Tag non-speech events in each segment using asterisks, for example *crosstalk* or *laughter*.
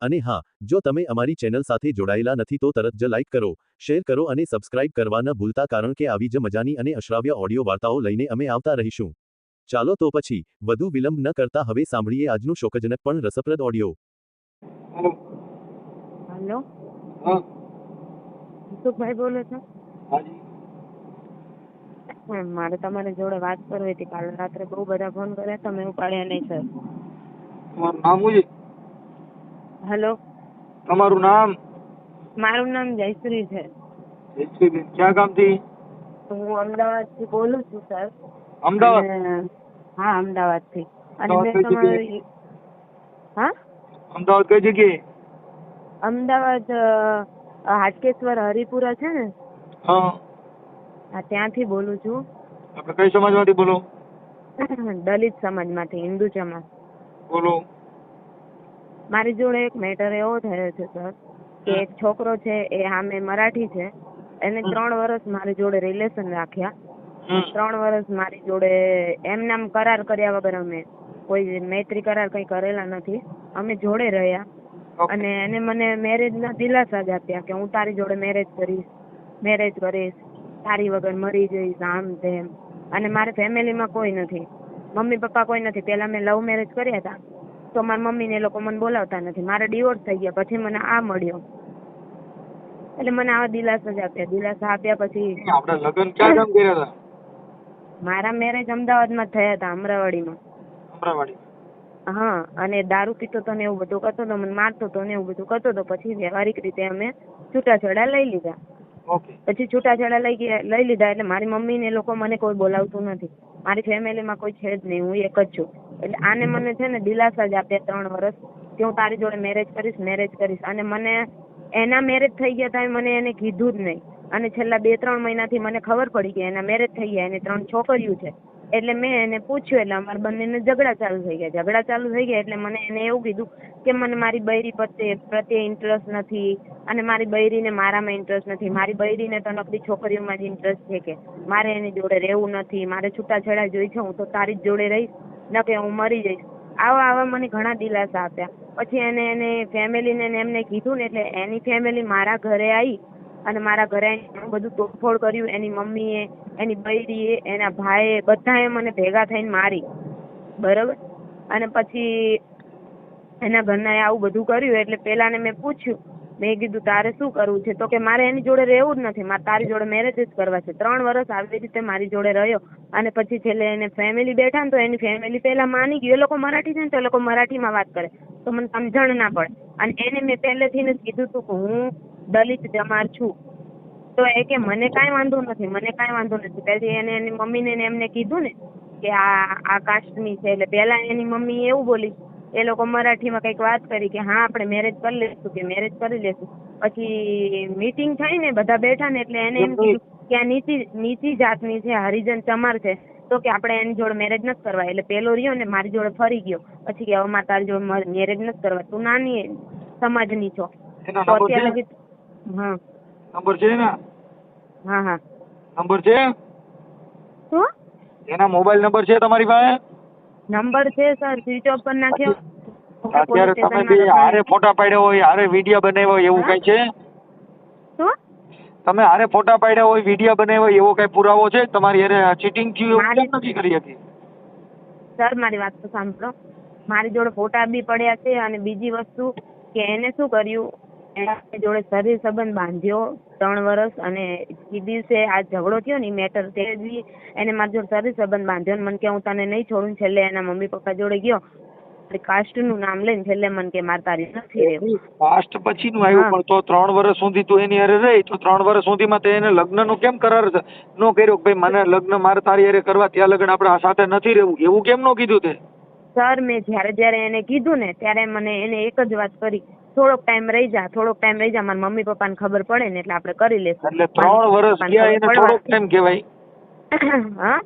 અને હા જો તમે અમારી ચેનલ સાથે જોડાયેલા નથી તો તરત જ લાઈક કરો શેર કરો અને સબસ્ક્રાઇબ કરવા ન ભૂલતા કારણ કે આવી જ મજાની અને અશ્રાવ્ય ઓડિયો વાર્તાઓ લઈને અમે આવતા રહીશું. ચાલો તો પછી વધુ વિલંબ ન કરતા હવે સાંભળીએ આજનું શોકજનક પણ રસપ્રદ ઓડિયો. હેલો. હા. મનસુખભાઈ બોલો છો? હાજી. મારે તમારી જોડે વાત કરવી હતી. કાલે રાત્રે બહુ બધા ફોન કર્યા તમે ઉપાડ્યા નહીં સર તમારું નામ શું છે? હલો. તમારું નામ? મારું નામ જયશ્રી છે. જયશ્રીબેન ક્યાં ગામથી? હું અમદાવાદથી બોલું છું સર. અમદાવાદ? હા હા અમદાવાદથી. અને મેં તમારી હા? અમદાવાદ કઈ જગ્યાએ? અમદાવાદ હાટકેશ્વર હરિપુરા છે ને? હા. હા ત્યાંથી બોલું છું. આપણે કઈ સમાજમાંથી બોલો? દલિત સમાજમાંથી હિન્દુ સમાજ. બોલો. મારી જોડે એક મેટર એવો થયો છે સર કે એક છોકરો છે એ સામે મરાઠી છે. એને ત્રણ વર્ષ મારી જોડે રિલેશન રાખ્યા. ત્રણ વર્ષ મારી જોડે એમ નામ કરાર કર્યા વગર અમે કોઈ મૈત્રી કરાર કઈ કરેલા નથી. અમે જોડે રહ્યા. અને એને મને મેરેજ ના દિલાસા જ આપ્યા કે હું તારી જોડે મેરેજ કરીશ મેરેજ કરીશ. તારી વગર મરી જઈશ આમ તેમ. અને મારે ફેમિલીમાં કોઈ નથી. મમ્મી પપ્પા કોઈ નથી. પેલા મેં લવ મેરેજ કર્યા હતા. તો મારા મમ્મી ને એ લોકો મને બોલાવતા નથી. મારે ડિવોર્સ થઈ ગયા પછી મને આ મળ્યો. એટલે મને આવા દિલાસા જ આપ્યા. દિલાસા આપ્યા પછી આપણે લગ્ન ક્યાં ગામ કર્યા હતા? મારા મેરેજ અમદાવાદમાં થયા હતા અમરાવાડીમાં અમરાવાડી હા અને દારૂ પીતો તો ને એવું બધું કરતો તો મને મારતો તો ને એવું બધું કરતો તો પછી વ્યવહારિક રીતે અમે છૂટાછેડા લઈ લીધા. પછી છૂટાછેડા લઈ ગયા, લઈ લીધા એટલે મારી મમ્મી ને લોકો મને કોઈ બોલાવતું નથી. મારી ફેમિલીમાં કોઈ છે જ નહીં, હું એક જ છું. એટલે આને મને છે ને દિલાસા જ આપ્યા ત્રણ વર્ષ કે હું તારી જોડે મેરેજ કરીશ મેરેજ કરીશ. અને મને એના મેરેજ થઈ ગયા તા મને એને કીધું જ નહીં. અને છેલ્લા બે ત્રણ મહિનાથી મને ખબર પડી કે એના મેરેજ થઈ ગયા, એને ત્રણ છોકરીઓ છે. એટલે મેં એને પૂછ્યું, એટલે અમારે બંનેને ઝઘડા ચાલુ થઈ ગયા. ઝઘડા ચાલુ થઈ ગયા એટલે મને એને એવું કીધું કે મને મારી બૈરી પ્રત્યે પ્રત્યે ઇન્ટરેસ્ટ નથી અને મારી બૈરીને મારામાં ઇન્ટરેસ્ટ નથી. મારી બૈરીને તો નકરી છોકરીઓમાં જ ઇન્ટરેસ્ટ છે કે મારે એની જોડે રહેવું નથી. મારે છૂટાછેડા જોઈ છે, હું તો તારી જ જોડે રહીશ, ન કે હું મરી જઈશ. આવા આવા મને ઘણા દિલાસા આપ્યા. પછી એને એને ફેમિલીને એમને કીધું ને એટલે એની ફેમિલી મારા ઘરે આવી અને મારા ઘરે બધું તોડફોડ કર્યું. એની મમ્મીએ એની બૈરીએ એના ભાઈએ બધાએ મને ભેગા થઈને મારી. બરોબર? અને પછી એના ઘરનાએ આવું બધું કર્યું, એટલે પેલાને મેં પૂછ્યું. મેં કીધું, તારે શું કરવું છે? તો કે, મારે એની જોડે રહેવું જ નથી. મારે તારી જોડે મેરેજ જ કરવા છે. ત્રણ વર્ષ આવી રીતે મારી જોડે રહ્યો. અને પછી છેલ્લે એને ફેમિલી બેઠા ને તો એની ફેમિલી પહેલાં માની ગયું. એ લોકો મરાઠી છે ને તો એ લોકો મરાઠીમાં વાત કરે. તો મને સમજણ ના પડે. અને એને મેં પહેલેથી જ કીધું હતું કે હું દલિત જમાર છું. તો એ કે મને કાંઈ વાંધો નથી મને કાંઈ વાંધો નથી. પહેલી એને એની મમ્મીને ને એમને કીધું ને કે આ આ કાસ્ટની છે એટલે પહેલા એની મમ્મી એવું બોલી એ લોકો મરાઠીમાં કંઈક વાત કરી કે હા આપણે મેરેજ કરી લેશું કે મેરેજ કરી લેશું પછી મીટિંગ થઈ ને બધા બેઠા ને એટલે એને એમ કીધું કે આ નીચી નીચી જાતની છે હરિજન ચમાર છે તો કે આપણે એની જોડે મેરેજ નથી કરવા એટલે પેલો રહ્યો ને મારી જોડે ફરી ગયો. પછી કે હવે મારે તારી જોડે મેરેજ નથી કરવા. તું નાની સમાજની છો. તો અત્યાર હા. નંબર છે ને હા હા. નંબર છે? શું? એના મોબાઈલ નંબર છે તમારી પાસે? નંબર છે સર. સ્વિચ ઓફ કરી નાખ્યો. અત્યારે તમે બે હારે ફોટા પાડ્યા હોય હારે વીડિયો બનાવ્યો હોય એવું કઈ છે? શું? તમે હારે ફોટા પાડ્યા હોય વીડિયો બનાવ્યો હોય એવો કઈ પુરાવો છે? તમારી હારે ચીટિંગ થયું નથી કરી હતી? સર મારી વાત તો સાંભળો. મારી જોડે ફોટા બી પડ્યા છે અને બીજી વસ્તુ કે એને શું કર્યું? એના જોડે શરીર સંબંધ બાંધ્યો ત્રણ વર્ષ અને એ દિવસે આ ઝઘડો થયો ને મેટર તે બી એને મારી જોડે શરીર સંબંધ બાંધ્યો ને મને કે હું તને નહીં છોડું છેલ્લે એના મમ્મી પપ્પા જોડે ગયો. કાસ્ટનું નામ લઈને છેલ્લે મને કે મારે તારી નથી રહેવું. પાસ્ટ પછીનું આવ્યું. પણ તો ત્રણ વર્ષ સુધી તું એની હારે રહી તો ત્રણ વર્ષ સુધીમાં તે એને લગ્નનું કેમ કરાર નો કર્યો કે ભાઈ મને લગ્ન મારે તારી હારે કરવા ત્યાં લગ્ન આપણે આ સાથે નથી રહેવું. એવું કેમ નો કીધું તે? સર મેં જ્યારે જ્યારે એને કીધું ને ત્યારે મને એને એક જ વાત કરી. થોડોક ટાઈમ રહી જા થોડોક ટાઈમ રહી જા મારા મમ્મી પપ્પાને ખબર પડે ને એટલે આપણે કરી લેશું. એટલે ત્રણ વર્ષ ગયા એને થોડોક ટાઈમ કહેવાય. *coughs* હા?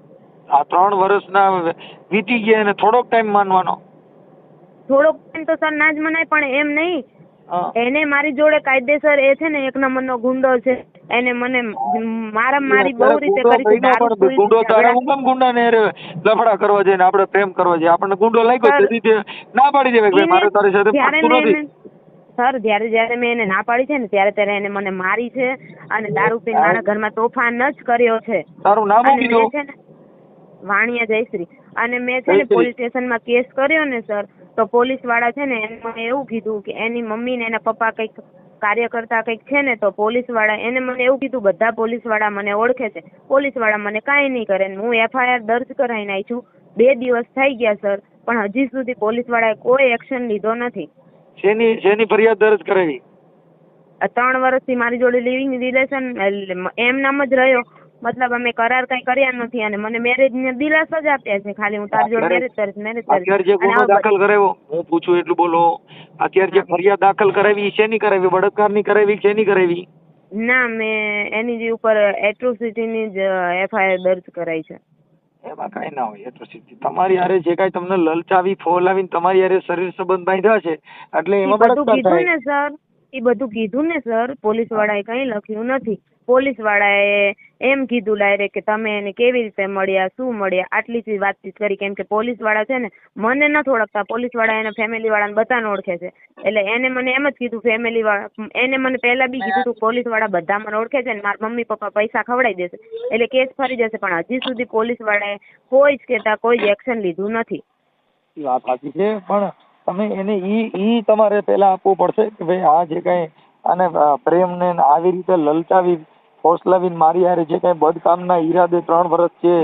આ ત્રણ વર્ષના વીતી ગયા એને થોડોક ટાઈમ માનવાનો. થોડોક ટાઈમ તો સર ના જ મનાય પણ એમ નહીં. એને મારી જોડે કાયદેસર એ છે ને એક નંબરનો ગુંડો છે. એને મને મારા મારી બહુ રીતે ગુંડો કરી છે. ગુંડો તારે હું કેમ ગુંડાને હારે લફડા કરવા જઈને આપણે પ્રેમ કરવા જઈએ આપણને ગુંડો લાગ્યો તેથી ના પાડી દેવાય મારે તારી સાથે પડતું નથી. સર જ્યારે જ્યારે મેં એને ના પાડી છે ને ત્યારે ત્યારે એને મને મારી છે અને દારૂ પીને મારા ઘરમાં તોફાન જ કર્યો છે. તારું નામ ને વાણિયા જયશ્રી. અને મેં છે ને. પોલીસ સ્ટેશનમાં કેસ કર્યો ને સર તો પોલીસવાળા છે ને એને મને એવું કીધું કે એની મમ્મી ને એના પપ્પા કંઈક કાર્યકર્તા કંઈક છે ને તો પોલીસવાળા એને મને એવું કીધું બધા પોલીસવાળા મને ઓળખે છે. પોલીસવાળા મને કાંઈ નહીં કરે હું એફઆઈઆર દર્જ કરાવીને આવી છું. બે દિવસ થઈ ગયા સર પણ હજી સુધી પોલીસ વાળાએ કોઈ એક્શન લીધો નથી. શેની શેની ફરિયાદ દર્જ કરેલી ત્રણ વર્ષથી મારી જોડે લિવિંગ રિલેશન એમ નામ જ રહ્યો. મતલબ અમે કરાર કઈ કર્યા નથી અને મને મેરેજ ને દિલાસો જ આપ્યા છે. ખાલી હું તારી જોડે મેરેજ કરીશ મેરેજ અત્યારે જે ગુનો દાખલ કરાવ્યો હું પૂછું એટલું બોલો. અત્યારે જે ફરિયાદ દાખલ કરાવી છે શેની કરાવી? બળાત્કારની કરાવી શેની કરાવી? ના મેં એની જે ઉપર એટ્રોસિટીની જ એફઆઈઆર દર્જ કરાઈ છે. એમાં કાંઈ ના હોય એટ્રોસિટી તમારી હારે જે કાંઈ તમને લલચાવી ફોલાવીને તમારી હારે શરીર સંબંધ બાંધ્યા છે એટલે એ એમાં બધું કીધું ને સર. એ બધું કીધું ને સર. પોલીસ વાળાએ કઈ લખ્યું નથી. પોલીસ વાળાએ એમ કીધું ડાયરેક્ટ કે તમે એને કેવી રીતે મળ્યા, શું મળ્યા? આટલી જ વાતચીત કરી કેમ કે પોલીસવાળા છે ને, મને નથી ઓળખતા. પોલીસવાળા એના ફેમિલી વાળાને બધાને ઓળખે છે. એટલે એને મને એમ જ કીધું ફેમિલી વાળા એને મને પહેલા બી કીધું હતું પોલીસવાળા બધા મને ઓળખે છે ને, મારા મમ્મી પપ્પા પૈસા ખવડાવી દેશે. એટલે કેસ ફરી જશે, પણ હજી સુધી પોલીસ વાળાએ કોઈ જ કહેતા, કોઈ જ એક્શન લીધું નથી. વાત સાચી છે, પણ તમે એને ઈ ઈ તમારે પહેલા આપવું પડશે કે ભાઈ આ જે કાંઈ અને પ્રેમને આવી રીતે લલચાવી ફોસલાવીને મારી હારે જે કાંઈ બદકામના ઈરાદે ત્રણ વર્ષ છે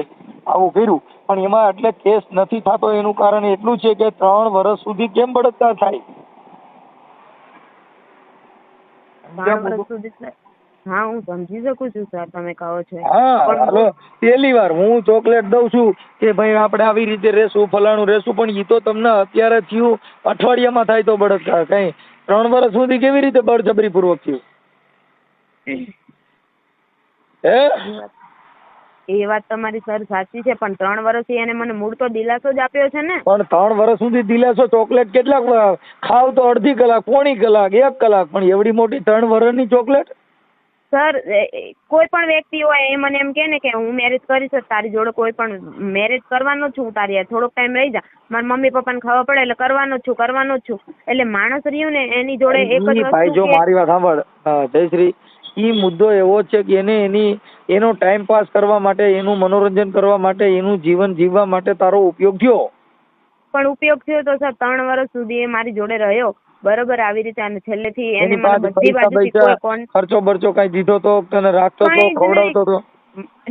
આવું કર્યું. પણ એમાં એટલે કેસ નથી થતો એનું કારણ એટલું છે કે ત્રણ વર્ષ સુધી કેમ બળાત્કાર થાય? હા હું સમજી શકું છું સર તમે કહો છો હા પણ હાલો પહેલી વાર હું ચોકલેટ દઉં છું કે ભાઈ આપણે આવી રીતે રહેશું ફલાણું રહેશું પણ એ તો તમને અત્યારે થયું અઠવાડિયામાં થાય તો બળાત્કાર કઈ ત્રણ વર્ષ સુધી કેવી રીતે બળજબરી પૂર્વક થયું હે? એ વાત- તમારી સર સાચી છે પણ ત્રણ વર્ષથી એને મને મૂળ તો દિલાસો જ આપ્યો છે ને. પણ ત્રણ વર્ષ સુધી દિલાસો ચોકલેટ કેટલા ખાવ તો અડધી કલાક પોણી કલાક એક કલાક પણ એવડી મોટી ત્રણ વર્ષની ચોકલેટ? સર કોઈ પણ વ્યક્તિ હોય એ મને એમ કહે ને કે હું મેરેજ કરીશ તારી જોડે કોઈ પણ મેરેજ કરવાનો છું તારી. થોડોક ટાઈમ રહી જા. મારા મમ્મી પપ્પાને ખબર પડે એટલે કરવાનો જ છું કરવાનો જ છું. એટલે માણસ રહ્યું ને એની જોડે એક જ ભાઈ જો મારી વાત સાંભળ. જયશ્રી ઈ મુદ્દો એવો છે કે એને એની એનો ટાઈમ પાસ કરવા માટે એનું મનોરંજન કરવા માટે એનું જીવન જીવવા માટે તારો ઉપયોગ થયો? પણ ઉપયોગ થયો તો સર ત્રણ વર્ષ સુધી એ મારી જોડે રહ્યો. બરોબર આવી રીતે અને છેલ્લેથી એને એની મને બધી બાજુથી કોઈ કોણ ખર્ચો બરચો કઈ દીધો તો? તને રાખતો તો? ખવડાવતો તો?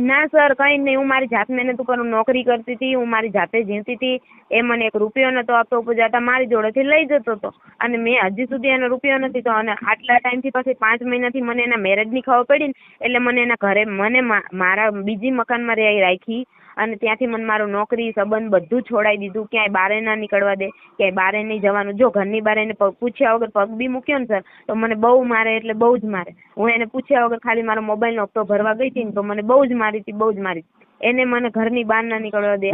ના, સર, કઈ નહીં. હું મારી જાત મહેનત ઉપર હું નોકરી કરતી હતી. હું મારી જાતે જીવતી હતી. એ મને એક રૂપિયો નતો આપતો. ઉપજાતા મારી જોડેથી લઈ જતો હતો. અને મેં હજી સુધી એનો રૂપિયો નથી. તો અને આટલા ટાઈમથી પછી પાંચ મહિનાથી મને એના મેરેજની ખબર પડી ને. એટલે મને એના ઘરે, મને મારા બીજી મકાનમાં રહી રાખી. અને ત્યાંથી મને મારું નોકરી સંબંધ બધું છોડાઈ દીધું. ક્યાંય બારે ના નીકળવા દે ક્યાંય બારે નહીં જવાનું. જો ઘરની બારે એને પૂછ્યા વગર પગ બી મૂક્યો ને સર તો મને બહુ મારે એટલે બહુ જ મારે. હું એને પૂછ્યા વગર ખાલી મારો મોબાઈલનો હપ્તો ભરવા ગઈ હતી ને તો મને બહુ જ મારી હતી બહુ જ મારી એને મને ઘરની બહાર ના નીકળવા દે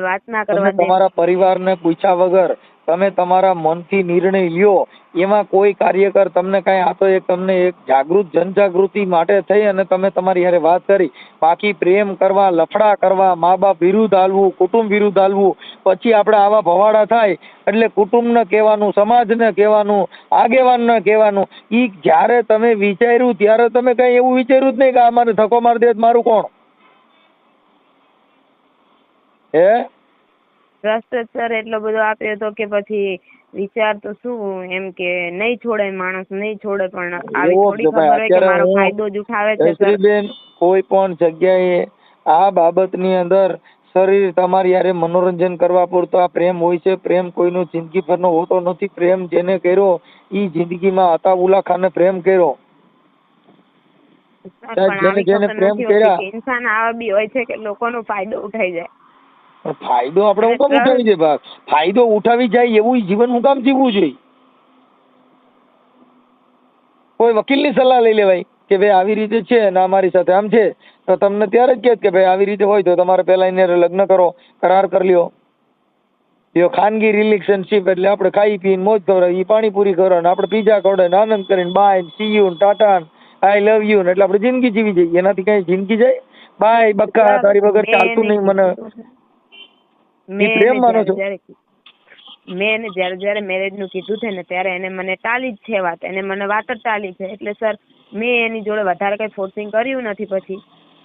વાત ના કરવા દે. તમારા પરિવારને પૂછ્યા વગર તમે તમારા મનથી નિર્ણય લ્યો. એમાં કોઈ કાર્યકર તમને કાંઈ આ તો એક તમને એક જાગૃત જનજાગૃતિ માટે થઈ અને તમે તમારી હારે વાત કરી. બાકી પ્રેમ કરવા, લફડા કરવા મા બાપ વિરુદ્ધ હાલવું, કુટુંબ વિરુદ્ધ હાલવું, પછી આપણે આવા ભવાડા થાય એટલે કુટુંબને કહેવાનું, સમાજને કહેવાનું, આગેવાનને કહેવાનું એ જ્યારે તમે વિચાર્યું ત્યારે તમે કાંઈ એવું વિચાર્યું જ નહીં કે આ મારે ધક્કો મારી દે મારું કોણ? હે? સર એટલો બધો આપ્યો હતો કે પછી વિચાર તો શું એમ કે નહીં છોડે માણસ નહીં છોડે પણ આવી થોડી ખબર હોય કે મારો ફાયદો જ ઉઠાવે છે સર. કોઈ પણ જગ્યાએ આ બાબતની અંદર શરીર તમારી યારે મનોરંજન કરવા પૂરતો આ પ્રેમ હોય છે. પ્રેમ કોઈનો જિંદગી ભરનો હોતો નથી. પ્રેમ જેને કર્યો ઈ જિંદગીમાં અતાઉલ્લા ખાને પ્રેમ કર્યો. જેને- જેને પ્રેમ કર્યા. ઇન્સાન આવા બી હોય છે કે લોકોનો ફાયદો ઉઠાઈ જાય. ફાયદો આપણે હું કામ ઉઠાવી ભાગ ફાયદો ઉઠાવી જાય એવું જીવન હું કામ જીવવું જોઈએ? કોઈ વકીલની સલાહ લઈ લેવાય કે ભાઈ આવી રીતે છે ને અમારી સાથે આમ છે. તો તમને ત્યારે જ કહેત કે ભાઈ આવી રીતે હોય તો તમારે પહેલા એને લગ્ન કરો કરાર કરી લ્યો. જો ખાનગી રિલેશનશીપ એટલે આપણે ખાઈ પીને મોજ ખવડાવી એ પાણીપુરી કરો ને આપણે પીઝા ખવડાવે ને આનંદ કરીને bye see you tata I love you ને એટલે આપણે જિંદગી જીવી જઈએ. એનાથી કઈ જિંદગી જાય? બાય બક્કા તારી વગર ચાલતું નહીં મને. મેં પ્રેમ માનો જ્યારે- છો? જ્યારે મેં એને જ્યારે જ્યારે મેરેજનું કીધું છે ને ત્યારે એને મને ટાળી જ છે વાત. એને મને વાત જ ટાળી છે. એટલે સર મેં એની જોડે વધારે કઈ ફોર્સિંગ કર્યું નથી પછી.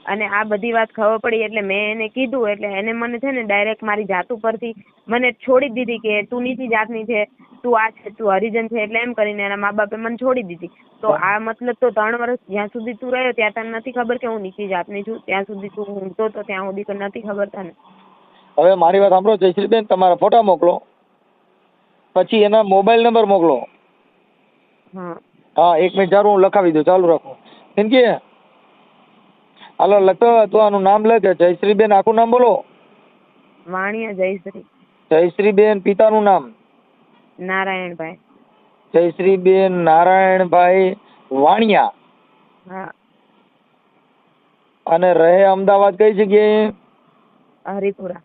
અને આ બધી વાત ખબર પડી એટલે મેં એને કીધું. એટલે એને મને છે ને ડાયરેક્ટ મારી જાત ઉપરથી મને છોડી દીધી કે તું નીચી જાતની છે તું આ છે તું હરિજન છે એટલે એમ કરીને એના મા બાપે મને છોડી દીધી. તો આ મતલબ તો ત્રણ વર્ષ જ્યાં સુધી તું રહ્યો ત્યાં તને નથી ખબર કે હું નીચી જાતની છું. ત્યાં સુધી તું ઊંઘતો તો ત્યાં સુધી તો નથી ખબર તને. હવે મારી વાત સાંભળો જયશ્રીબેન તમારા ફોટા મોકલો. પછી એના મોબાઈલ નંબર મોકલો. હા. એક મિનિટ ચાલો હું લખાવી દઉં ચાલુ રાખો. કે હાલો લખો તો આનું નામ લખે. જયશ્રીબેન આખું નામ બોલો. વાણિયા જયશ્રી. જયશ્રીબેન પિતાનું નામ. નારાયણભાઈ. જયશ્રીબેન નારાયણભાઈ વાણિયા. હા. અને રહે અમદાવાદ કઈ જગ્યાએ? હરિપુરા.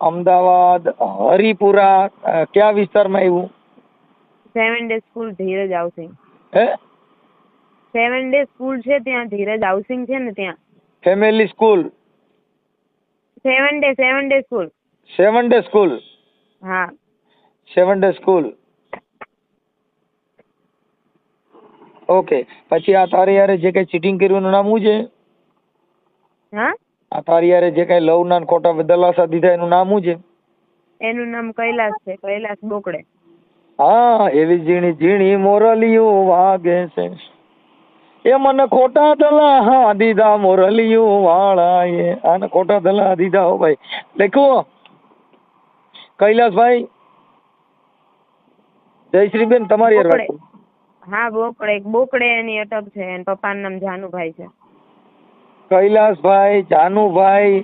અમદાવાદ હરિપુરા અ, કયા વિસ્તારમાં આવ્યું seven day school Dhiraj housing હે? સેવન ડે સ્કૂલ છે ત્યાં ધીરજ હાઉસિંગ છે ને ત્યાં? Family school seven day seven day school seven day school હા. સેવન ડે સ્કૂલ ઓકે પછી આ તારી યારે જે કઈ ચીટિંગ કર્યું એનું નામ શું છે? હા? આ તારી યારે જે કઈ લવ ના ખોટા દલાસા દીધા એનું નામ શું છે? એનું નામ કૈલાસ છે કૈલાસ બોકડે. હા એવી ઝીણી ઝીણી મોરલીઓ વાગે છે. એ મને ખોટા દલા હા દીધા મોરલીઓ વાળા એ આને ખોટા દલા દીધા હો ભાઈ. લખો કૈલાસભાઈ? જયશ્રીબેન તમારી હારે વાત બોકડે. હા બોકડે. બોકડે એની અટક છે એના પપ્પાનું નામ જાનુભાઈ છે. કૈલાસભાઈ જાનુભાઈ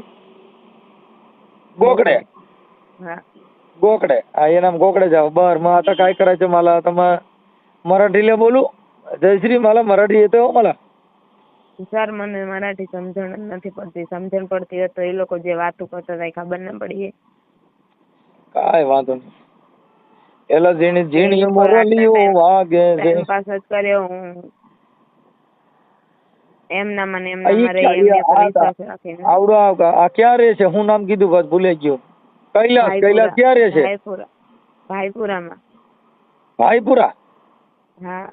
गोकडे हा गोकडे हा ये नाम गोकडे जाव बर मग आता काय करायचं मला आता मग मराठीला बोलू जयश्री मला मराठी येते हो मला સર મને મરાઠી સમજણ જ નથી પડતી સમજણ પડતી હોય તો એ લોકો જે વાતો કરતા હતા એ ખબર ન પડી એ. काय વાંધો નહીં એલા ઝીણી ઝીણી એની ઉપર આટલા મોરલીઓ time- વાગે છે time pass જ કર્યો હું એમના મને એમના રાખીને આવડો આ રહે છે? હું નામ કીધું બસ ભૂલે ગયો. કૈલાસ કૈલાસ ક્યાં રહે છે? ભાઈપુરા. ભાઈપુરામાં. ભાઈપુરા? હા.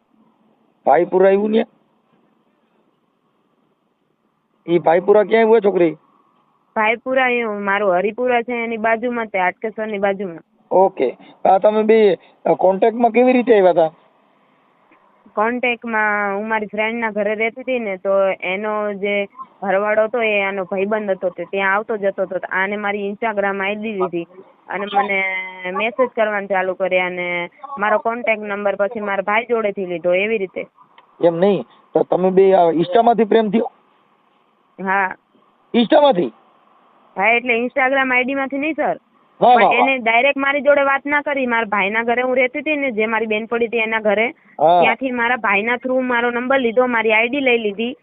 ભાઈપુરા આવ્યું ને ઈ ભાઈપુરા ક્યાં આવ્યું છોકરી? ભાઈપુરા એ મારું હરિપુરા છે એની બાજુમાં તે હાટકેશ્વરની બાજુમાં. ઓકે. આ તમે બે કોન્ટેક્ટમાં કેવી રીતે આવ્યા હતા કોન્ટેક્ટમાં હું મારી ફ્રેન્ડના ઘરે રહેતી હતી ને તો એનો જે ઘરવાળો હતો એ આનો ભાઈબંધ હતો તે ત્યાં આવતો જતો હતો તો આને મારી ઇન્સ્ટાગ્રામ આઈડી લીધી અને મને મેસેજ કરવાનું ચાલુ કર્યા અને મારો કોન્ટેક નંબર પછી મારા ભાઈ જોડેથી લીધો એવી રીતે. એમ નહીં તો તમે બે ઇન્સ્ટામાંથી પ્રેમ થયો? હા. ઇન્સ્ટામાંથી હા એટલે ઇન્સ્ટાગ્રામ આઈડીમાંથી નહીં સર પણ એને ડાયરેક્ટ મારી જોડે વાત ના કરી. મારા ભાઈના ઘરે હું રહેતી હતી ને જે મારી બેન પડી હતી એના ઘરે. ત્યાંથી મારા ભાઈના થ્રુ મારો નંબર લીધો મારી આઈડી લઈ લીધી.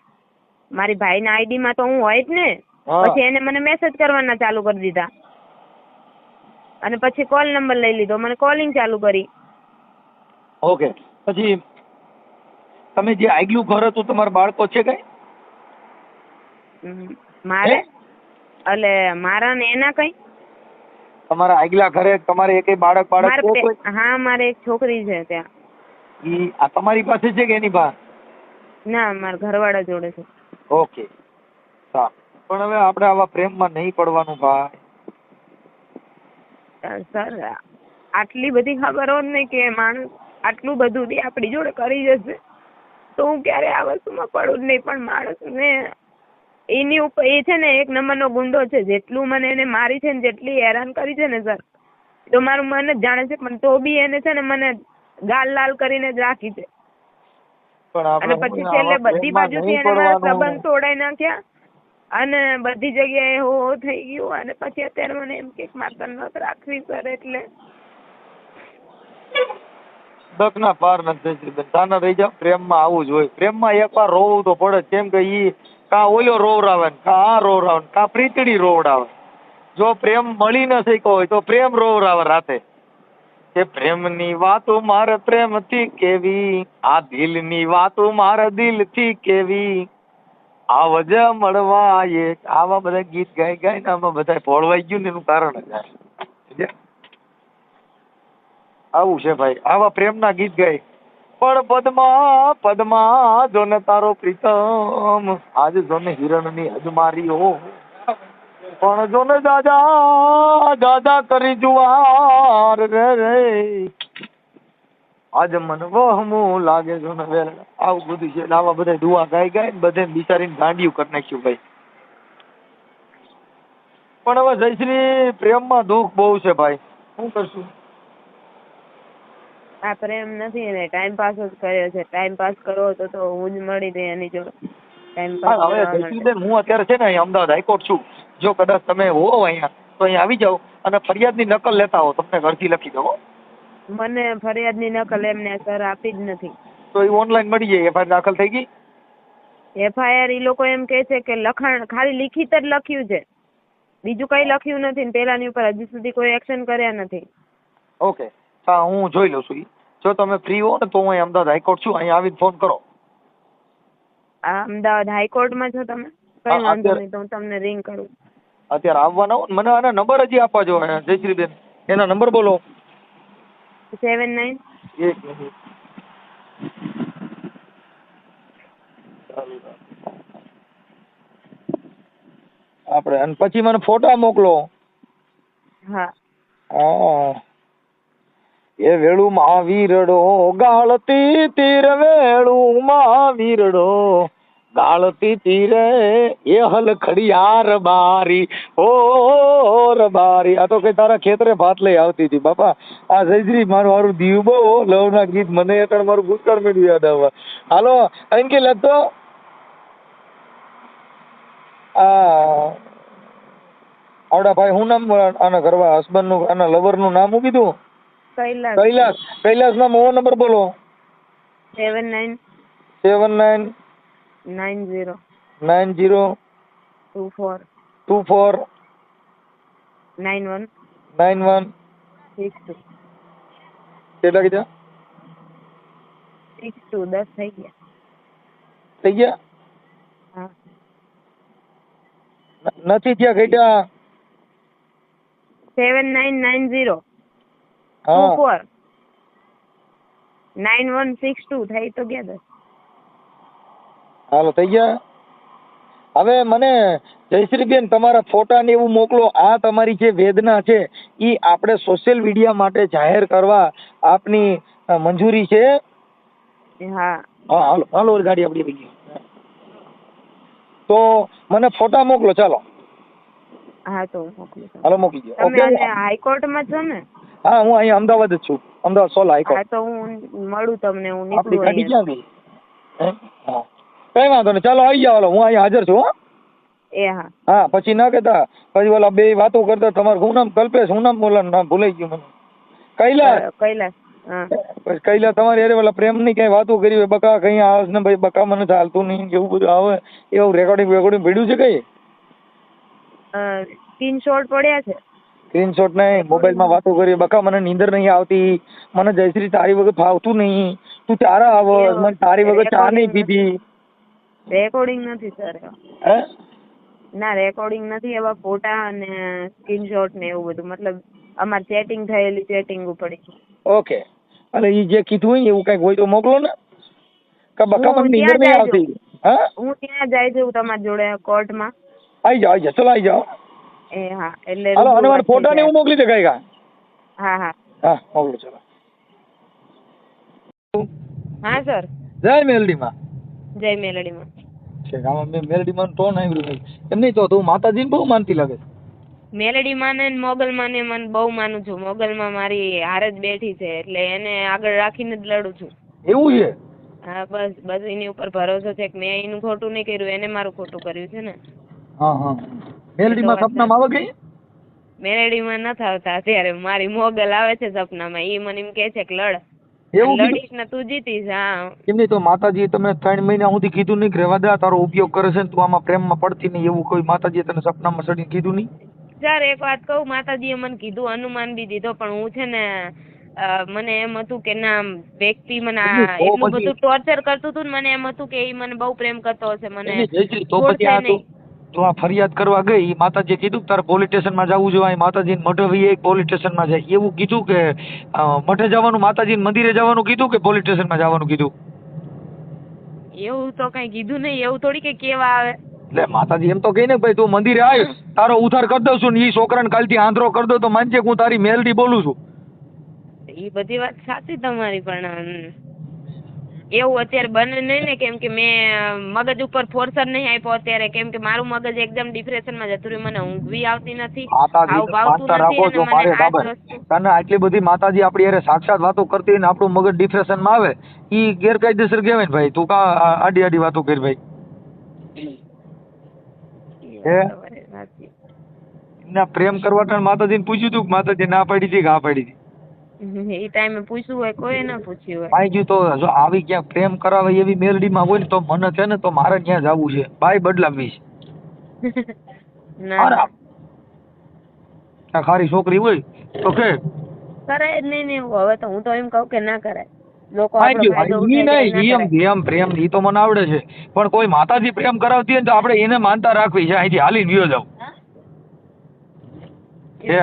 મારી ભાઈના આઈડી માં તો હું હોય જ ને. પછી એને મને મેસેજ કરવાના ચાલુ કરી દીધા. અને પછી કોલ નંબર લઈ લીધો. મને કોલિંગ ચાલુ કરી. ઓકે પછી તમે જે આગલું ઘર હતું તમારા બાળકો છે કઈ? મારે? એટલે મારા ને એના કઈ? તમારા આગલા ઘરે તમારે એકેય બાળક બાળક છે કોઈ હા મારે એક છોકરી છે ત્યાં. ઈ આ તમારી પાસે છે કે એની પાસે ના મારા ઘરવાળા જોડે છે. ઓકે. સારું. પણ હવે આપણે આવા પ્રેમમાં નહીં પડવાનું ભાઈ. સર આટલી બધી ખબર હોય ને કે માણસ આટલું બધું બી આપણી જોડે કરી જશે. તો હું ક્યારે આ વસ્તુમાં પડું જ નહીં પણ માણસને એની ઉપર એ છે ને એક નંબરનો ગુંડો છે. જેટલું મને એને મારી છે ને જેટલી હેરાન કરી છે ને સર તો મારું મન જ જાણે છે. પણ તો બી એને છે ને મને ગાલ લાલ કરીને જ રાખી છે. અને પછી છેલ્લે બધી બાજુથી એને મારા સંબંધ તોડાઈ નાખ્યા. અને બધી જગ્યાએ હો હો થઈ ગયું. અને પછી અત્યારે મને એમ કે માતા નત રાખવી સર એટલે. દકના પાર નથી તાના રહી જાવ પ્રેમમાં આવું જ હોય. પ્રેમમાં એકવાર રોવું તો પડે. કેમ કે ઈ કા ઓલ્યો રોવરાવે કા આ રોવરાવે કા પ્રીતડી રોવડાવે જો પ્રેમ મળી ન શક્યો હોય તો પ્રેમ રોવરાવે રાતે. કે પ્રેમની વાતો મારે પ્રેમથી કેવી, આ દિલની વાતો મારે દિલથી કેવી. આવજ મળવા એક આવા બધા ગીત ગાઈ ગાઈ ને આમાં બધા પોળવાઈ ગયું ને એનું કારણ જ? આવું છે ભાઈ. આવા પ્રેમના ગીત ગાય. પણ પદમા પદમા, જોને તારો પ્રીતમ. આજ જોને હિરણની અજમારીઓ. પણ જોને દાદા દાદા કરી જુવાર. રે રે. આજ મન વહમું લાગે જોને વેલ. આવું બધું છે આવા બધા દુઆ ગાઈ ગાય બધે બિચારીને ગાંડિયું કરી નાખ્યું ભાઈ. પણ હવે જયશ્રી પ્રેમમાં દુઃખ બહુ છે ભાઈ. શું કરશું? આ પ્રેમ નથી ને ટાઈમ પાસ જ કર્યો છે. ટાઈમ પાસ કરવો હતો તો હું જ મળી હતી એની જોડે. ટાઈમ પાસ હવે જયશ્રીબેન હું અત્યારે છે ને અહીંયા અમદાવાદ હાઈકોર્ટ છું. જો કદાચ તમે હો અહીંયા તો અહીંયા આવી જાઓ અને ફરિયાદની નકલ લેતા હો તમને અરજી લખી દો મને ફરિયાદની નકલ એમને સર આપી જ નથી. તો એ ઓનલાઈન મળી જાય એફઆઈઆર દાખલ થઈ ગઈ? એફઆઈઆર ઈ લોકો એમ કહે છે કે લખાણ ખાલી લિખિત જ લખ્યું છે. બીજું કઈ લખ્યું નથી ને પેલાની ઉપર હજી સુધી કોઈ એક્શન કર્યા નથી. ઓકે હા હું જોઈ લઉં છું. જો તમે ફ્રી હો ને તો હું અહીંયા અમદાવાદ હાઈકોર્ટ છું. અહીં આવીને ફોન કરો. અમદાવાદ હાઈકોર્ટમાં છો તમે? કઈ વાંધો નહીં તો હું તમને રિંગ કરું. અત્યારે આવવાના હો મને આના નંબર હજી આપવા જો જયશ્રીબેન. એના નંબર બોલો. Seven nine? એક મિનિટ. આપણે અને પછી મને ફોટા મોકલો. હા. હા. એ વેળું મહાવીરડો ગાળતી તીર વેળું મહાવીરડો ગાળતી તીરે એ હલ ખડિયાર બારી ઓ બારી. આ તો કઈ તારા ખેતરે ભાત લઈ આવતી હતી, બાપા. આ જયશ્રી, મારું મારું દીવ બહુ, લવના ગીત મને અત્યારે મારું ભૂતકાળ મેળવી યાદ આવવા. હાલો અંકી લખતો આ આવડા ભાઈ હું નામ, આના કરવા હસબન્ડનું, આના લવરનું નામ શું કીધું? કૈલાસ કૈલાસ કૈલાસ ના મોવો નંબર બોલો seven nine seven nine nine zero nine zero two four two four nine one nine one six two કેટલા કીધા સિક્સ ટુ દસ થઈ ગયા થઈ ગયા હા ન- નથી થયા ઘટ્યા seven nine nine zero two four. Nine one six two થઈ તો ગયા દસ હાલો થઈ ગયા? હવે મને જયશ્રીબેન તમારા ફોટા ને એવું મોકલો. આ તમારી જે વેદના છે એ આપણે સોશિયલ મીડિયા માટે જાહેર કરવા આપની મંજૂરી છે? હા. હા હાલો હાલો ગાડી આપણી તો મને ફોટા મોકલો ચાલો. હા તો મોકલી હાલો મોકલી દો. તમે હાઈકોર્ટમાં છો ને? હા હું અહીંયા અમદાવાદ જ છું. અમદાવાદ સોલા હા હાઈકોર્ટ તો હું મળું તમને હું નીકળું ગાડી ક્યાં ગઈ હા? કઈ વાંધો નહીં. ચાલો આવી જાઓ હું અહીં હાજર છું હો. એ હા. હા પછી ના કહેતા. પછી ઓલા બે વાતો કરતા. તમારું શું નામ? કલ્પેશ હું નામ? બોલા નામ ભૂલાઈ ગયું મને. કૈલાસ. કૈલાસ હા. પછી કૈલાસ તમારી અરે ઓલા પ્રેમની કઈ વાતો કરી હોય? બકા કઈ આવે ને ભાઈ બકા મને ચાલતું નહીં એવું બધું આવે? એવું રેકોર્ડિંગ રેકોર્ડિંગ ભીડ્યું છે કઈ? સ્ક્રીનશોટ પડ્યા છે. સ્ક્રીનશોટ નહીં મોબાઈલમાં વાતો કરી બકા મને નીંદર નહીં આવતી. મને જયશ્રી તારી વગર ફાવતું નહીં. તું ચારા આવ. મને તારી વગર ચા નહીં પીધી. રેકોર્ડિંગ નથી સર હે? ના રેકોર્ડિંગ નથી. એવા ફોટા અને સ્ક્રીનશોટ ને એવું બધું. મતલબ અમાર ચેટિંગ થયેલી ચેટિંગ ઉપર. ઓકે. અને એ જે કીધું હોય એવું કંઈક હોય તો મોકલો ને. કે બકા મને નીંદર નહીં આવતી. હા? હું ત્યાં જાય છું તમારી જોડે કોર્ટમાં આવી જાઓ આવી જાઓ ચલો આવી જાઓ. એ હા એટલે હાલો અને મને ફોટા ને એવું મોકલી દે કઈ હા હા. હા મોકલું ચલો. હા સર. જય મેલડીમાં. જય મેલડીમાં. છે આમાં મેં મેલડીમાં ટોન આવ્યું એમ નહીં તો તું માતાજીને બહુ માનતી લાગે. છે. મેલડી માને ને મોગલ માને મને બહુ માનું છું. મોગલમાં મારી હાર જ બેઠી છે એટલે એને આગળ રાખીને જ લડું છું. એવું છે? હા બસ બસ એની ઉપર ભરોસો છે કે મેં એનું ખોટું નહીં કર્યું એને મારું ખોટું કર્યું છે ને. હા હા. મેલડીમાં સપનામાં આવે ગઈ મેલેડીમાં નથી આવતા. અત્યારે મારી મોગલ આવે છે સપનામાં. ઈ મને એમ કહે છે કે લડ. એવું લડીશ ને તું જીતીશ હા. એમ નહીં તો માતાજી તમે ત્રણ મહિના સુધી કીધું નહીં કે રેવા દે તારો ઉપયોગ કરે છે ને તું આમાં પ્રેમમાં પડતી નહીં એવું કોઈ માતાજીએ તને સપનામાં સડીને કીધું નહીં? સર એક વાત કહું માતાજીએ મને કીધું અનુમાન બી દીધો પણ હું છે ને મને એમ હતું કે ના વ્યક્તિ મને એટલું બધું ટોર્ચર કરતું હતું ને મને એમ હતું કે એ મને બહુ પ્રેમ કરતો હશે મને તો પછી આ તું આ ફરિયાદ કરવા ગઈ. માતાજીએ કીધું કે તારે પોલીસ સ્ટેશનમાં જવું જોઈએ. અહીં માતાજીને મઢે વહી એક પોલીસ સ્ટેશનમાં જાય. એવું કીધું કે મઠે જવાનું માતાજીને મંદિરે જવાનું કીધું કે પોલીસ સ્ટેશનમાં જવાનું કીધું? એવું તો કઈ કીધું નહીં. એવું થોડી કે કેવા આવે. એટલે માતાજી એમ તો કહી ને ભાઈ તું મંદિરે આવ તારો ઉધાર કરી દઉં છું ને એ છોકરાને કાલથી આંધળો કરી દઉં તો માનજે હું તારી મેલડી બોલું છું. એ બધી વાત સાચી તમારી પણ એવું અત્યારે બને નહીં ને કેમ કે મેં મગજ ઉપર ફોર્સર નહીં આપ્યો અત્યારે. કેમ કે મારું મગજ એકદમ ડિપ્રેશનમાં જતું રહ્યું મને ઊંઘ બી આવતી નથી. આવું ભાવતું નથી છો અને મારે મને આ જ બાબત. તને આટલી બધી માતાજી આપણી હારે સાક્ષાત વાતો કરતી હોય ને આપણું મગજ ડિપ્રેશનમાં આવે ઈ ગેરકાયદેસર કહેવાય ને ભાઈ. તું કા આડી આડી વાતો કરી ભાઈ. એમને પ્રેમ કરવા માતાજીને પૂછ્યું હતું કે માતાજી ના પાડી છે કે હા પાડી હતી? એ ટાઈમે પૂછ્યું હોય કોઈ ના પૂછ્યું હોય. ભાઈ ગયું તો જો આવી ક્યાંક પ્રેમ કરાવે એવી મેલડીમાં હોય ને તો મને છે ને તો મારે ત્યાં જવું છે. ભાઈ બદલાવી છે *laughs* ખારી છોકરી હોય તો કે. કરાય જ નહીં ને હવે તો હું તો એમ કહું કે ના કરાય. લોકો નહીં એમ પ્રેમ ઈ તો મને આવડે છે. પણ કોઈ માતાજી પ્રેમ કરાવતી હોય ને તો આપણે એને માનતા રાખવી છે. અહીંથી હાલીને ગયો જાવ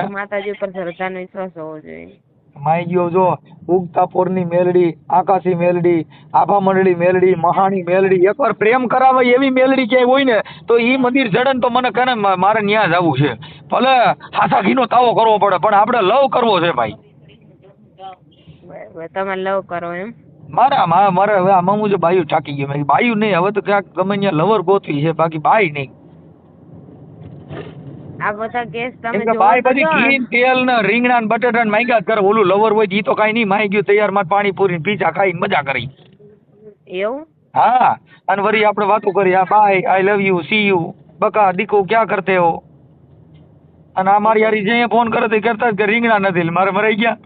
તો માતાજી ઉપર શ્રદ્ધાનો વિશ્વાસ હોવો જોઈએ. માઈ ગયો જો. ઉગતા પોરની મેલડી આકાશી મેલડી આભા મંડળી મેલડી મહાણી મેલડી. એકવાર પ્રેમ કરાવે એવી મેલડી ક્યાંય હોય ને તો એ મંદિર જડે ને તો મને કહે ને મારે ન્યા જવું છે. ભલે હાથા ઘીનો તાવો કરવો પડે પણ આપણે લવ કરવો છે ભાઈ. તમે લવ કરો એમ? મારા મારે હવે આમાં હું જો બાયું થાકી ગયો. બાયું નહીં હવે તો ક્યાંક ગમે ત્યાં લવર ગોતવી છે બાકી બાઈ નહીં. આ બધા કેસ તમે જો તો બધી ઘી તેલ ને રીંગણા ને બટેટા ને માંગ્યા કરે. ઓલું લવર હોય ઈ તો કઈ નહીં માંગ્યું. ગયું તૈયારમાં પાણી પૂરી પીઝા ખાઈને મજા કરી. એવું? હા. અને વરી આપણે વાતો કરી આ bye I love you see you બકા દીકો ક્યાં કરતે હો? અને આ મારી યારી જે ફોન કરે તે કરતા કે રીંગણા નથી. મારે મરાઈ ગયા.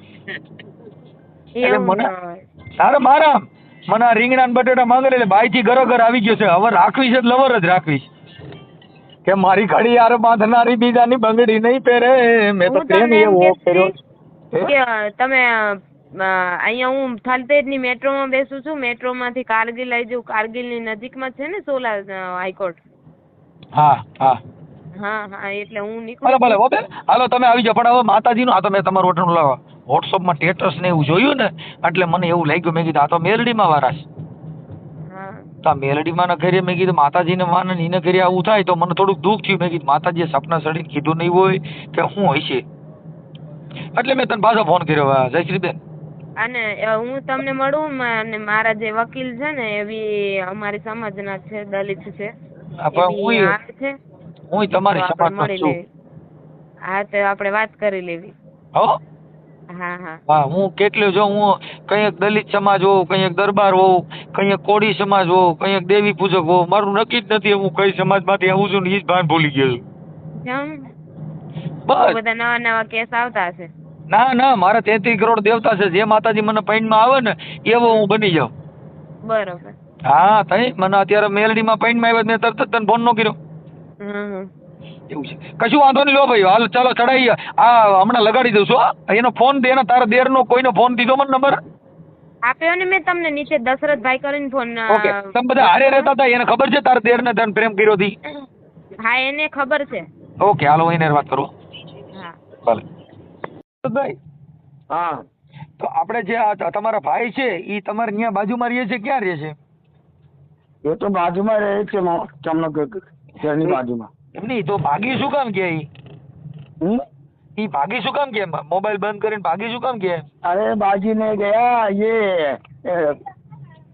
એટલે મને- તારે મારા મને રીંગણા ને બટેટા માંગે એટલે બાઈ થી ઘરો ઘર આવી ગયો છે. હવે રાખવી છે લવર જ રાખવી છે. કે મારી ઘડી યાર બાંધનારી બીજાની બંગડી નહીં પહેરે. મેં તો પ્રેમ એવો કર્યો કે તમે અહીંયા હું થાલતેજની મેટ્રોમાં બેસું છું. મેટ્રોમાંથી કારગિલ આવી જાઉં કારગિલની નજીકમાં છે ને સોલા હાઈકોર્ટ હા હા. હા હા એટલે હું નીકળું ભલે ભલે બેન. હાલો તમે આવી જાઓ. પણ હવે માતાજીનું આ તો મેં તમારું વટણ ઓલા વોટ્સઅપમાં સ્ટેટસ ને એવું જોયું ને એટલે મને એવું લાગ્યું મેં કીધું આ તો મેલડીમાં વારા છે હા તો આ મેલડીમાં ન કરીએ મેં કીધું માતાજીને માને ને એને ઘરે આવું થાય તો મને થોડુંક દુઃખ થયું. મેં કીધું માતાજીએ સપના સડીને કીધું નહીં હોય કે શું હોય છે. એટલે મેં તને પાછો ફોન કર્યો જયશ્રીબેન અને હું તમને મળું અને મારા જે વકીલ છે ને એ બી અમારી સમાજના છે દલિત છે. હું તમારી મળી છું. હા તો આપણે વાત કરી લેવી. હો? હા હા. કેટલું જો હું કંઈક દલિત સમાજ હોઉં કંઈક દરબાર હોઉં કંઈક કોળી સમાજ હોઉં કંઈક દેવી પૂજક હોઉં મારું નક્કી જ નથી હું કઈ સમાજમાંથી આવું છું ને એ જ ભાન ભૂલી ગયો છું. બસ. બધા નવા નવા કેસ આવતા હશે. ના ના મારા તેત્રીસ કરોડ દેવતા છે જે માતાજી મને પૈણમાં આવે ને એવો હું બની જાઉં. બરોબર. હા તઈ મને અત્યારે મેલડીમાં પૈણમાં આવ્યા મેં તરત જ તને ફોન નો કર્યો. હમ. એવું છે કશું વાંધો નહીં લો ભાઈ હાલ ચાલો ચડાવી આ હમણાં લગાડી દઉં છું હા એનો ફોન દે તારા દેરનો કોઈનો ફોન દીધો મને નંબર આપ્યો ને મેં તમને નીચે દશરથભાઈ કરીને ફોન ઓકે તમે બધા હારે રહેતા હતા એને ખબર છે તારા દેરને તને પ્રેમ કર્યો હતી હા એને ખબર છે ઓકે હાલો એને વાત કરું હા ભલે ભાઈ હા તો આપણે જે આ તમારા ભાઈ છે એ તમારે ત્યાં બાજુમાં રહે છે ક્યાં રહે છે એ તો બાજુમાં રહે છે જામનગર ઘરની બાજુમાં એમ નહીં તો ભાગી શું કામ કે હમ? ઈ ભાગી શું કામ કે? મોબાઈલ બંધ કરીને ભાગી શું કામ કે? અરે બાજીને ગયા યે એ,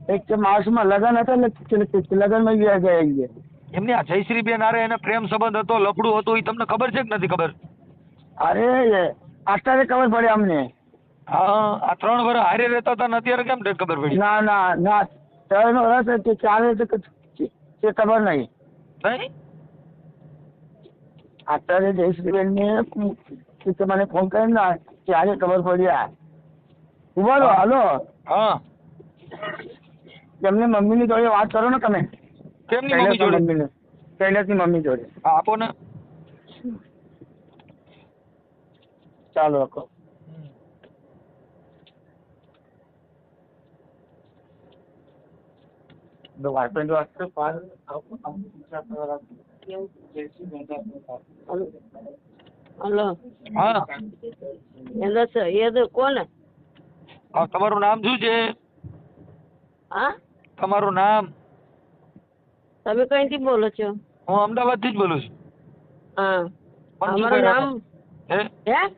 એક માસમાં લગન હતા ને લગનમાં ગયા ગયા. એ એમને આ જયશ્રીબેન અરે એને પ્રેમ સંબંધ હતો લફડું હતું એ તમને ખબર છે કે નથી ખબર? અરે અત્યારે ખબર પડે અમને? હા આ ત્રણ વર્ષ હારે રહેતા હતા ને અત્યારે કેમ ખબર પડી? ના ના ના ત્રણ વર્ષ કે ચાર ખબર નહીં. નહીં? અત્યારે જયશ્રીબેન ને મને ફોન કરીને ત્યારે ખબર પડી આ. ઊભા રહો હાલો. હા. તમને મમ્મીની જોડે વાત કરો ને તમે. કેમની મમ્મી જોડે? મમ્મીને. શૈલેષની મમ્મી જોડે. આપો ને. ચાલો રાખો The wife was the father of hello. હા. એ તો કોણ? હા તમારું નામ શું છે? હા? તમારું નામ? તમે કઈથી બોલો છો? હું અમદાવાદથી જ બોલું છું. હા. મનસુખભાઈ અમારું નામ હે? હે?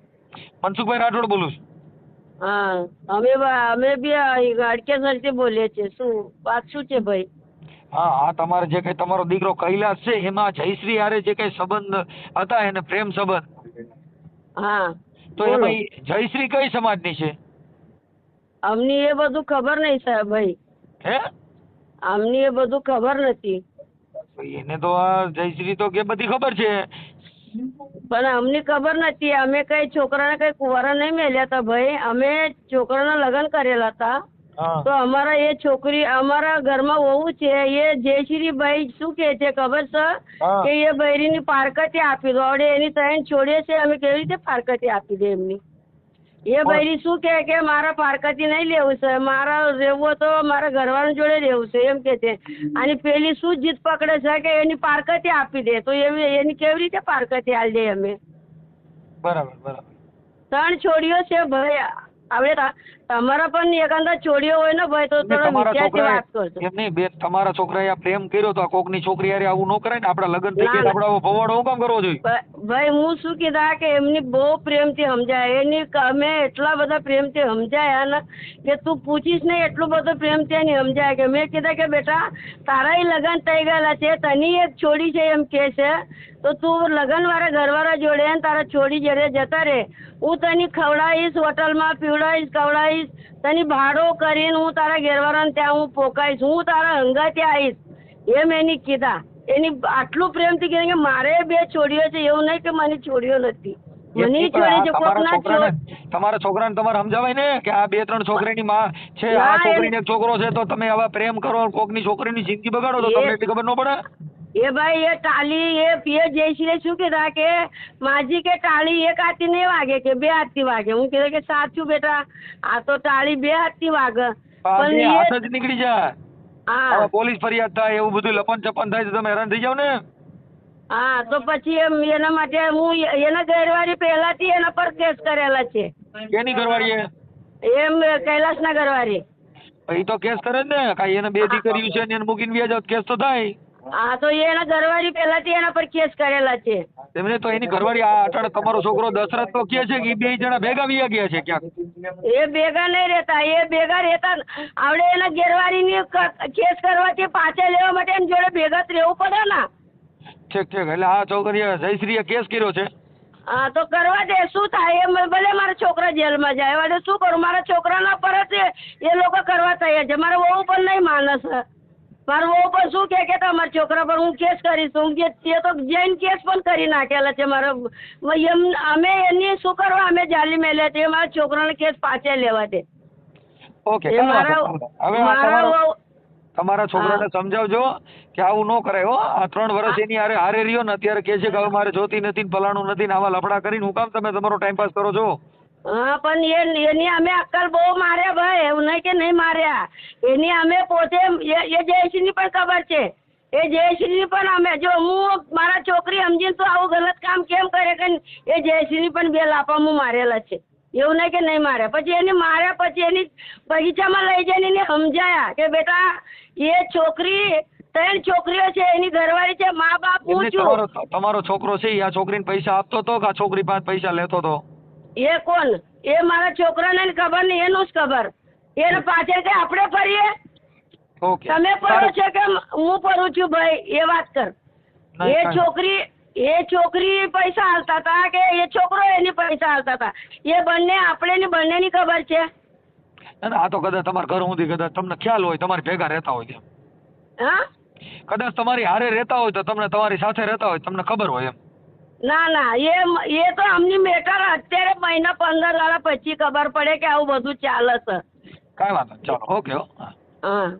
મનસુખભાઈ રાઠોડ બોલું છું. હા. અમે બ- અમે બી અડકેસરથી બોલીએ છીએ. શું વાત શું છે ભાઈ? હા હા તમારે જે કઈ તમારો દીકરો કૈલાસ છે એમાં જયશ્રી હારે જે કઈ સંબંધ હતા એને પ્રેમ સંબંધ? હા. તો. એમાં જયશ્રી કઈ સમાજની છે? અમને એ બધું ખબર નહીં સાહેબ ભાઈ. હે? અમને એ બધું ખબર નથી. એને તો આ જયશ્રી તો કે બધી ખબર છે. પણ અમને ખબર નથી. અમે કઈ છોકરાને કઈ કુંવારા નહીં મેલ્યા હતા ભાઈ. અમે છોકરાના લગ્ન કરેલા હતા. તો અમારા એ છોકરી અમારા ઘરમાં વહુ છે એ જયશ્રીભાઈ શું કે છે ખબર છે કે એ બૈરીની પારકતી આપી દો. હવે એની ત્રણ છોડીએ છે અમે કેવી રીતે ફારકતી આપી દે એમની? એ બૈરી શું કે કે મારા પારકતી નહીં લેવું છે મારા રહેવું તો મારા ઘરવાળા જોડે રહેવું છે એમ કે છે. અને પેલી શું જીત પકડે છે કે એની પારકતી આપી દે. તો એવી એની કેવી રીતે ફારકતી આલી દે અમે? બરાબર બરાબર. ત્રણ છોડીઓ છે ભાઈ. હવે તમારા પણ એકાંતા છોડીઓ હોય ને ભાઈ તો વિચારથી વાત કરજો એમ નહીં બેન તમારા છોકરાએ આ પ્રેમ કર્યો તો આ કોકની છોકરી હારે આવું ન કરાય ને? આપડા લગ્ન થઈ ગયા આપડા ભવાડો હું કામ કરવો જોઈએ? ભાઈ હું શું કીધા કે એમની બહુ પ્રેમથી સમજાય. એની અમે એટલા બધા પ્રેમથી સમજાયા ને કે તું પૂછીશ ને એટલું બધું પ્રેમથી એની સમજાય કે મેં કીધા કે બેટા તારા લગ્ન થઈ ગયેલા છે તની એક છોડી છે એમ કે છે તો તું લગન વાળા ઘરવાળા જોડે તારા છોડી જયારે જતા રે હું તને ખવડાવીશ હોટલમાં પીવડાવીશ ખવડાવીશ. તને ભાડો કરીને હું તારા ઘેરવાળાને ત્યાં હું પોકાઈશ હું તારા હંગાતે આવીશ. એમ એની કીધા. એની આટલું પ્રેમથી કીધું કે મારે બે છોડીઓ છે. એવું નહીં કે મને છોડીઓ નથી. મને છોડી છે તમારા છોકરાને છોડ. તમારા છોકરાને તમારે સમજાવાય ને કે આ બે ત્રણ છોકરીની માં છે આ ના, છોકરીને એક છોકરો છે તો તમે આવા પ્રેમ કરો કોકની છોકરીની જિંદગી બગાડો તો તમને એટલી ખબર ન પડે? એ ભાઈ એ ટાળી એ એ જયશ્રી શું કીધા કે માજી કે ટાળી એક હાથથી નહીં વાગે કે બે હાથથી વાગે? હું કીધું કે સાચું બેટા આ તો ટાળી બે હાથથી વાગે. પણ હાથ જ નીકળી જાય. હા. પોલીસ ફરિયાદ થાય એવું બધું લપન ચપન થાય તો તમે હેરાન થઈ જાવ ને? હા તો પછી એમ એના માટે હું એના ઘરવાળી પહેલાથી એના પર કેસ કરેલા છે. કેની ઘરવાળી એમ કૈલાસના ઘરવાળી એ તો કેસ કરે ને. કાંઈ એને બે દીકરીઓ છે ને એને મૂકીને બે તો કેસ તો થાય. હા તો એના ઘરવાળી પહેલાથી એના પર કેસ કરેલા છે. તેમને તો એની ઘરવાળી આ અટાણે તમારો છોકરો દશરથ તો કહે છે કે એ બે જણા ભેગા વિયા ગયા છે ક્યાંક. એ ભેગા નહીં રહેતા એ ભેગા રહેતા આવડે એના ઘેરવાળીની ક- કેસ કરવાથી પાછા લેવા માટે એની જોડે ભેગા જ રહેવું પડે ને. ઠીક ઠીક એટલે આ છોકરીએ જયશ્રીએ કેસ કર્યો છે? હા તો કરવા દે શું થાય? એમ ભલે મારા છોકરા જેલમાં જાય હવે શું કરું? મારા છોકરાના પર જ એ એ લોકો કરવા તૈયાર છે. મારા બહુ પણ નહીં માનસ. મારા પણ શું કહે કે તમારા છોકરા પર હું કેસ કરીશ હું કે તે તો જૈન કેસ પણ કરી નાખેલા છે મારા એમ અમે એની શું કરવા? અમે જાલી મેલ્યા છે મારા છોકરાનો કેસ પાછે લેવા દે. ઓકે મારા તમારા છોકરાને સમજાવજો કે આવું ન કરાય હો. આ ત્રણ વર્ષ એની હારે હારે રહ્યો ને અત્યારે કે છે કે હવે મારે જોતી નથી ને ફલાણું નથી ને આવા લફડા કરીને હું કામ તમે તમારો ટાઈમ પાસ કરો છો? હા પણ એ એની અમે અક્કલ બહુ માર્યા ભાઈ એવું નહીં કે નહીં માર્યા. એની અમે પોતે એ જયશ્રીની પણ ખબર છે. એ જયશ્રીની પણ અમે જો હું મારા છોકરી સમજીને તો આવું ગલત કામ કેમ કરે કે એ જયશ્રીની પણ બે લાપા હું મારેલા છે. એવું નહીં કે નહીં માર્યા. પછી એને માર્યા પછી એની બગીચામાં લઈ જઈને એને સમજાયા કે બેટા એ છોકરી ત્રણ છોકરીઓ છે એની ઘરવાળી છે મા બાપ હું છું. તમારો તમારો છોકરો છે આ છોકરીને પૈસા આપતો હતો કે આ છોકરી પાસે પૈસા લેતો હતો એ કોણ? એ મારા છોકરાને ખબર નહીં એનું જ ખબર. એને પાછળ કે આપણે ફરીએ? તમે ફરો. છો કે હું ફરું છું ભાઈ એ વાત કર. એ છોકરી એ છોકરી પૈસા હાલતા હતા કે એ છોકરો એની પૈસા હાલતા હતા? એ બંને આપણે ની બંનેની ખબર છે. ના, ના, આ તો કદાચ તમારા ઘર સુધી કદાચ તમને ખ્યાલ હોય તમારી ભેગા રહેતા હોય એમ હા? કદાચ તમારી હારે રહેતા હોય તો તમને તમારી સાથે રહેતા હોય તમને ખબર હોય એમ. ના ના એ એ તો અમની મેટર અત્યારે મહિના પંદર દાડા પછી ખબર પડે કે આવું બધું ચાલે છે. કાંઈ વાંધો નહીં. ચાલો ઓકે હો. હા. હા.